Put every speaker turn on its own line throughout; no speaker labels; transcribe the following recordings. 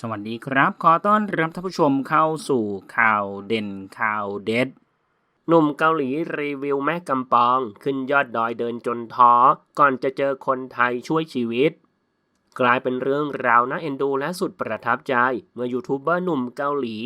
สวัสดีครับ ขอต้อนรับท่านผู้ชมเข้าสู่ข่าวเด่นข่าวเด็ด หนุ่มเกาหลีรีวิวแม่กำปอง ขึ้นยอดดอยเดินจนท้อ ก่อนจะเจอคนไทยช่วยชีวิต กลายเป็นเรื่องราวน่าเอ็นดูและสุดประทับใจ เมื่อยูทูบเบอร์หนุ่มเกาหลี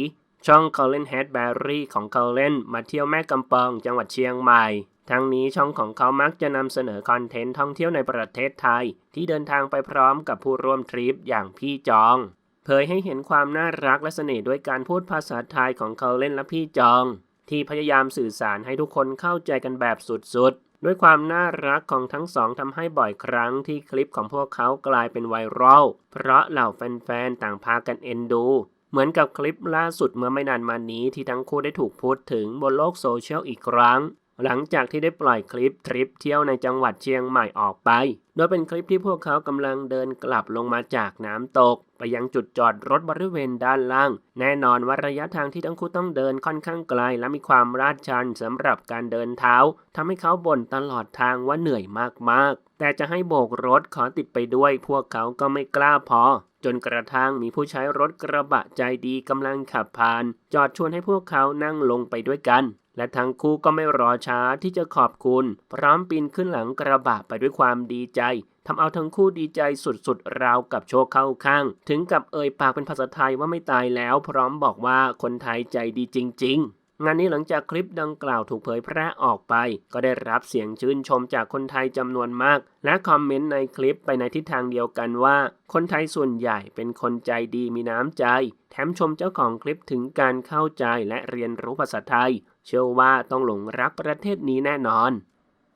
ช่อง c o l i n Headberry ของ c o l i n มาเที่ยวแม่กำปองจังหวัดเชียงใหม่ทั้งนี้ช่องของเขามักจะนำเสนอคอนเทนต์ท่องเที่ยวในประเทศไทย ที่เดินทางไปพร้อมกับผู้ร่วมทริปอย่างพี่จอง เผยให้เห็นความน่ารักและเสน่ห์ด้วยการพูดภาษาไทยของเขาเล่นและพี่จอง ที่พยายามสื่อสารให้ทุกคนเข้าใจกันแบบสุดๆ ด้วยความน่ารักของทั้งสองทำให้บ่อยครั้งที่คลิปของพวกเขากลายเป็นไวรัลเพราะเหล่าแฟนๆ ต่างพากันเอ็นดู เหมือนกับคลิปล่าสุดเมื่อไม่นานมานี้ที่ทั้งคู่ได้ถูกพูดถึงบนโลกโซเชียลอีกครั้ง หลังจากที่ได้ปล่อยคลิปทริปเที่ยวในจังหวัดเชียงใหม่ออกไป โดยเป็นคลิปที่พวกเขากำลังเดินกลับลงมาจากน้ำตก ไปยังจุดจอดรถบริเวณด้านล่าง แน่นอนว่าระยะทางที่ทั้งคู่ต้องเดินค่อนข้างไกล และมีความลาดชันสำหรับการเดินเท้าทำให้เขาบ่นตลอดทางว่าเหนื่อยมากๆ แต่จะให้โบกรถขอติดไปด้วย พวกเขาก็ไม่กล้าพอจนกระทั่งมีผู้ใช้รถกระบะใจดีกำลังขับผ่าน จอดชวนให้พวกเขานั่งลงไปด้วยกัน และทั้งคู่ก็ไม่รอช้าที่จะขอบคุณ พร้อมปีนขึ้นหลังกระบะไปด้วยความดีใจทำเอาทั้งคู่ดีใจสุดๆ ราวกับโชคเข้าข้าง ถึงกับเอ่ยปากเป็นภาษาไทยว่าไม่ตายแล้ว พร้อมบอกว่าคนไทยใจดีจริง ๆ งานนี้หลังจากคลิปดังกล่าวถูกเผยแพร่ออกไป ก็ได้รับเสียงชื่นชมจากคนไทยจำนวนมาก และคอมเมนต์ในคลิปไปในทิศทางเดียวกันว่า คนไทยส่วนใหญ่เป็นคนใจดีมีน้ำใจ แถมชมเจ้าของคลิปถึงการเข้าใจและเรียนรู้ภาษาไทย เชื่อว่าต้องหลงรักประเทศนี้แน่นอน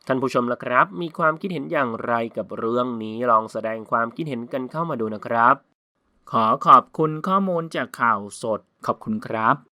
ท่านผู้ชมล่ะครับ มีความคิดเห็นอย่างไรกับเรื่องนี้ลองแสดงความคิดเห็นกันเข้ามาดูนะครับ ขอขอบคุณข้อมูลจากข่าวสด ขอบคุณครับ